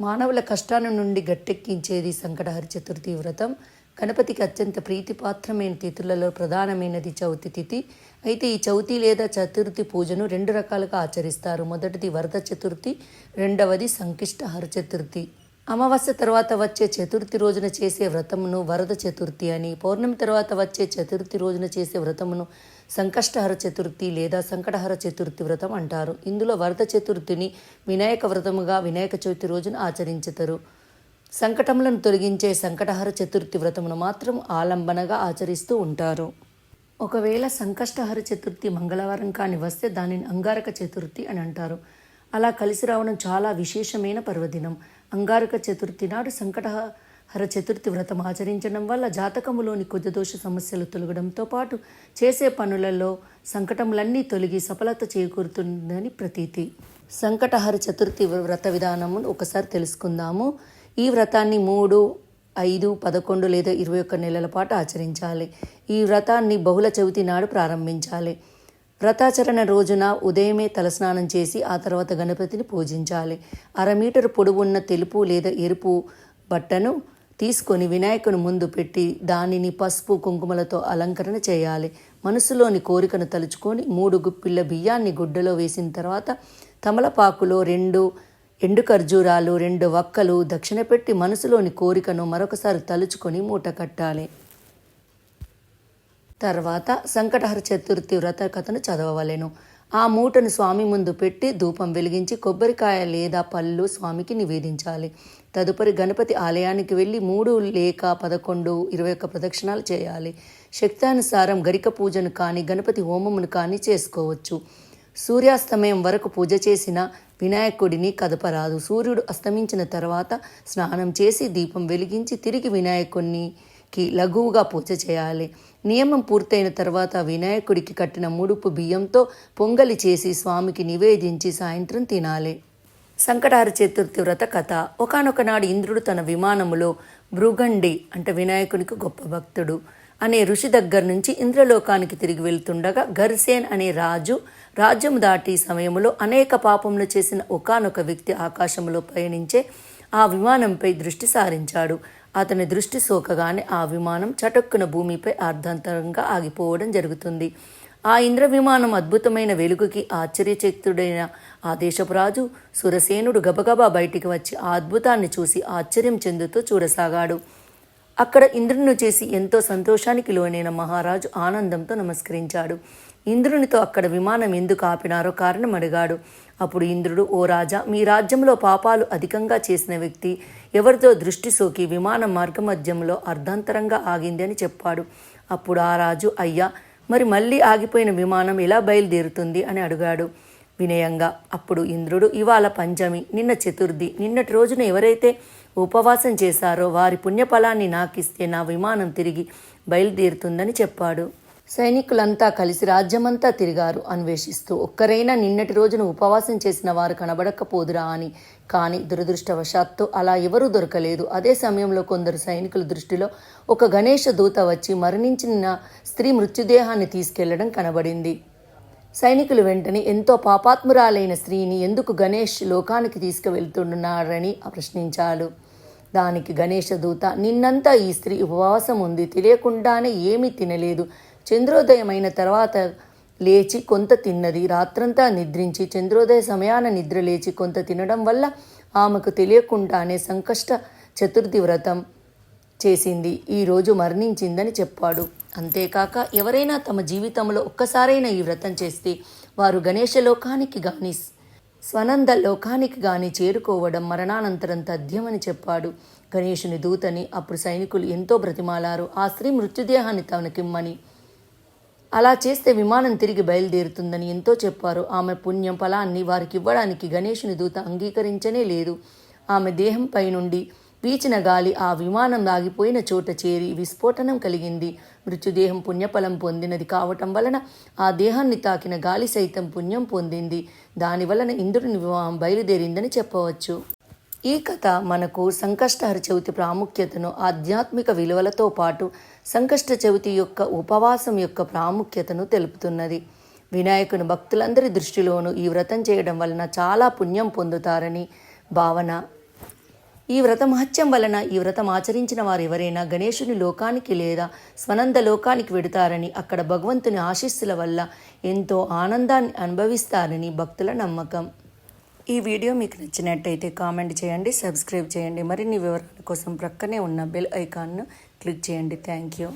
మానవుల కష్టాల నుండి గట్టెక్కించేది సంకటహరి చతుర్థి వ్రతం. గణపతికి అత్యంత ప్రీతిపాత్రమైన తిథులలో ప్రధానమైనది చవితి తిథి. అయితే ఈ చవితి లేదా చతుర్థి పూజను రెండు రకాలుగా ఆచరిస్తారు. మొదటిది వరద చతుర్థి రెండవది సంకిష్టహర చతుర్థి. అమావాస్య తర్వాత వచ్చే చతుర్థి రోజున చేసే వ్రతమును వరద చతుర్థి అని పౌర్ణమి తర్వాత వచ్చే చతుర్థి రోజున చేసే వ్రతమును సంకష్టహర చతుర్థి లేదా సంకటహర చతుర్థి వ్రతం అంటారు. ఇందులో వరద చతుర్థిని వినాయక వ్రతముగా వినాయక చవితి రోజున ఆచరించుతారు. సంకటములను తొలగించే సంకటహర చతుర్థి వ్రతమును మాత్రం ఆలంబనగా ఆచరిస్తూ ఉంటారు. ఒకవేళ సంకష్టహర చతుర్థి మంగళవారం కాని వస్తే దానిని అంగారక చతుర్థి అని అంటారు. అలా కలిసి రావడం చాలా విశేషమైన పర్వదినం. అంగారక చతుర్థి నాడు సంకటహర చతుర్థి వ్రతం ఆచరించడం వల్ల జాతకములోని కుజదోష సమస్యలు తొలగడంతో పాటు చేసే పనులలో సంకటములన్నీ తొలగి సఫలత చేకూరుతుందని ప్రతీతి. సంకటహర చతుర్థి వ్రత విధానమును ఒకసారి తెలుసుకుందాము. ఈ వ్రతాన్ని మూడు ఐదు పదకొండు లేదా ఇరవై ఒక్క నెలల పాటు ఆచరించాలి. ఈ వ్రతాన్ని బహుళ చవితి నాడు ప్రారంభించాలి. వ్రతాచరణ రోజున ఉదయమే తలస్నానం చేసి ఆ తర్వాత గణపతిని పూజించాలి. అర మీటర్ పొడవున్న తెలుపు లేదా ఎరుపు బట్టను తీసుకొని వినాయకుని ముందు పెట్టి దానిని పసుపు కుంకుమలతో అలంకరణ చేయాలి. మనసులోని కోరికను తలుచుకొని మూడు గుప్పిళ్ళ బియ్యాన్ని గుడ్డలో వేసిన తర్వాత తమలపాకులో రెండు ఎండు ఖర్జూరాలు రెండు వక్కలు దక్షిణ పెట్టి మనసులోని కోరికను మరొకసారి తలుచుకొని మూట కట్టాలి. తర్వాత సంకటహర చతుర్థి వ్రత కథను చదవవలెను. ఆ మూటను స్వామి ముందు పెట్టి ధూపం వెలిగించి కొబ్బరికాయ లేదా పళ్ళు స్వామికి నివేదించాలి. తదుపరి గణపతి ఆలయానికి వెళ్ళి మూడు లేక పదకొండు ఇరవై ఒక్క ప్రదక్షిణాలు చేయాలి. శక్తానుసారం గరిక పూజను కానీ గణపతి హోమమును కానీ చేసుకోవచ్చు. సూర్యాస్తమయం వరకు పూజ చేసిన వినాయకుడిని కదపరాదు. సూర్యుడు అస్తమించిన తర్వాత స్నానం చేసి దీపం వెలిగించి తిరిగి వినాయకుడిని కి లఘువుగా పూజ చేయాలి. నియమం పూర్తయిన తర్వాత వినాయకుడికి కట్టిన ముడుపు బియ్యంతో పొంగలి చేసి స్వామికి నివేదించి సాయంత్రం తినాలి. సంకటార చతుర్థి వ్రత కథ. ఒకనొక నాడు ఇంద్రుడు తన విమానములో భృగండి అంటే వినాయకునికి గొప్ప భక్తుడు అనే ఋషి దగ్గర నుంచి ఇంద్రలోకానికి తిరిగి వెళ్తుండగా గర్సేన్ అనే రాజు రాజ్యం దాటి సమయంలో అనేక పాపములు చేసిన ఒకానొక వ్యక్తి ఆకాశంలో పయనించే ఆ విమానంపై దృష్టి సారించాడు. అతని దృష్టి సోకగానే ఆ విమానం చటుక్కున భూమిపై అర్ధాంతరంగా ఆగిపోవడం జరుగుతుంది. ఆ ఇంద్ర విమానం అద్భుతమైన వెలుగుకి ఆశ్చర్యచక్తుడైన ఆ దేశపు రాజు సురసేనుడు గబగబా బయటికి వచ్చి ఆ అద్భుతాన్ని చూసి ఆశ్చర్యం చెందుతూ చూడసాగాడు. అక్కడ ఇంద్రుని చేసి ఎంతో సంతోషానికి లోనైన మహారాజు ఆనందంతో నమస్కరించాడు. ఇంద్రునితో అక్కడ విమానం ఎందుకు ఆపినారో కారణం అడిగాడు. అప్పుడు ఇంద్రుడు ఓ రాజా మీ రాజ్యంలో పాపాలు అధికంగా చేసిన వ్యక్తి ఎవరితో దృష్టి సోకి విమానం మార్గమధ్యంలో అర్ధాంతరంగా ఆగింది అని చెప్పాడు. అప్పుడు ఆ రాజు అయ్యా మరి మళ్ళీ ఆగిపోయిన విమానం ఎలా బయలుదేరుతుంది? అని అడిగాడు. వినయంగా అప్పుడు ఇంద్రుడు ఇవాళ పంచమి నిన్న చతుర్థి నిన్నటి రోజున ఎవరైతే ఉపవాసం చేశారో వారి పుణ్యఫలాన్ని నాకిస్తే నా విమానం తిరిగి బయలుదేరుతుందని చెప్పాడు. సైనికులంతా కలిసి రాజ్యమంతా తిరిగారు. అన్వేషిస్తూ ఒక్కరైనా నిన్నటి రోజున ఉపవాసం చేసిన వారు కనబడకపోదురా అని. కానీ దురదృష్టవశాత్తు అలా ఎవరూ దొరకలేదు. అదే సమయంలో కొందరు సైనికుల దృష్టిలో ఒక గణేష దూత వచ్చి మరణించిన స్త్రీ మృత్యుదేహాన్ని తీసుకెళ్ళడం కనబడింది. సైనికులు వెంటనే ఎంతో పాపాత్మురాలైన స్త్రీని ఎందుకు గణేష్ లోకానికి తీసుకువెళ్తున్నారని ప్రశ్నించాడు దానికి గణేష దూత నిన్నంతా ఈ స్త్రీ ఉపవాసం ఉంది. తెలియకుండానే ఏమీ తినలేదు. చంద్రోదయమైన తర్వాత లేచి కొంత తిన్నది రాత్రంతా నిద్రించి చంద్రోదయ సమయాన నిద్ర లేచి కొంత తినడం వల్ల ఆమెకు తెలియకుండానే సంకష్ట చతుర్థి వ్రతం చేసింది. ఈరోజు మరణించిందని చెప్పాడు. అంతేకాక ఎవరైనా తమ జీవితంలో ఒక్కసారైనా ఈ వ్రతం చేస్తే వారు గణేష లోకానికి గాని స్వనంద లోకానికి గాని చేరుకోవడం మరణానంతరం తథ్యమని చెప్పాడు. గణేషుని దూతని అప్పుడు సైనికులు ఎంతో బ్రతిమాలారు. ఆ స్త్రీ మృత్యుదేహాన్ని తనకిమ్మని అలా చేస్తే విమానం తిరిగి బయలుదేరుతుందని ఎంతో చెప్పారు. ఆమె పుణ్యం ఫలాన్ని వారికి ఇవ్వడానికి గణేషుని దూత అంగీకరించనే లేదు. ఆమె దేహంపై నుండి వీచిన గాలి ఆ విమానం ఆగిపోయిన చోట చేరి విస్ఫోటనం కలిగింది. మృత్యుదేహం పుణ్యఫలం పొందినది కావటం వలన ఆ దేహాన్ని తాకిన గాలి సైతం పుణ్యం పొందింది. దానివలన ఇంద్రుని వివాహం బయలుదేరిందని చెప్పవచ్చు. ఈ కథ మనకు సంకష్టహర చవితి ప్రాముఖ్యతను ఆధ్యాత్మిక విలువలతో పాటు సంకష్ట చవితి యొక్క ఉపవాసం యొక్క ప్రాముఖ్యతను తెలుపుతున్నది. వినాయకుని భక్తులందరి దృష్టిలోనూ ఈ వ్రతం చేయడం వలన చాలా పుణ్యం పొందుతారని భావన. ఈ వ్రత మహత్యం వలన ఈ వ్రతం ఆచరించిన వారు ఎవరైనా గణేశుని లోకానికి లేదా స్వనంద లోకానికి వెడతారని అక్కడ భగవంతుని ఆశీస్సుల వల్ల ఎంతో ఆనందాన్ని అనుభవిస్తారని భక్తుల నమ్మకం. ఈ వీడియో మీకు నచ్చినట్టయితే కామెంట్ చేయండి సబ్స్క్రైబ్ చేయండి. మరిన్ని వివరాల కోసం ప్రక్కనే ఉన్న బెల్ ఐకాన్ను క్లిక్ చేయండి. Thank you.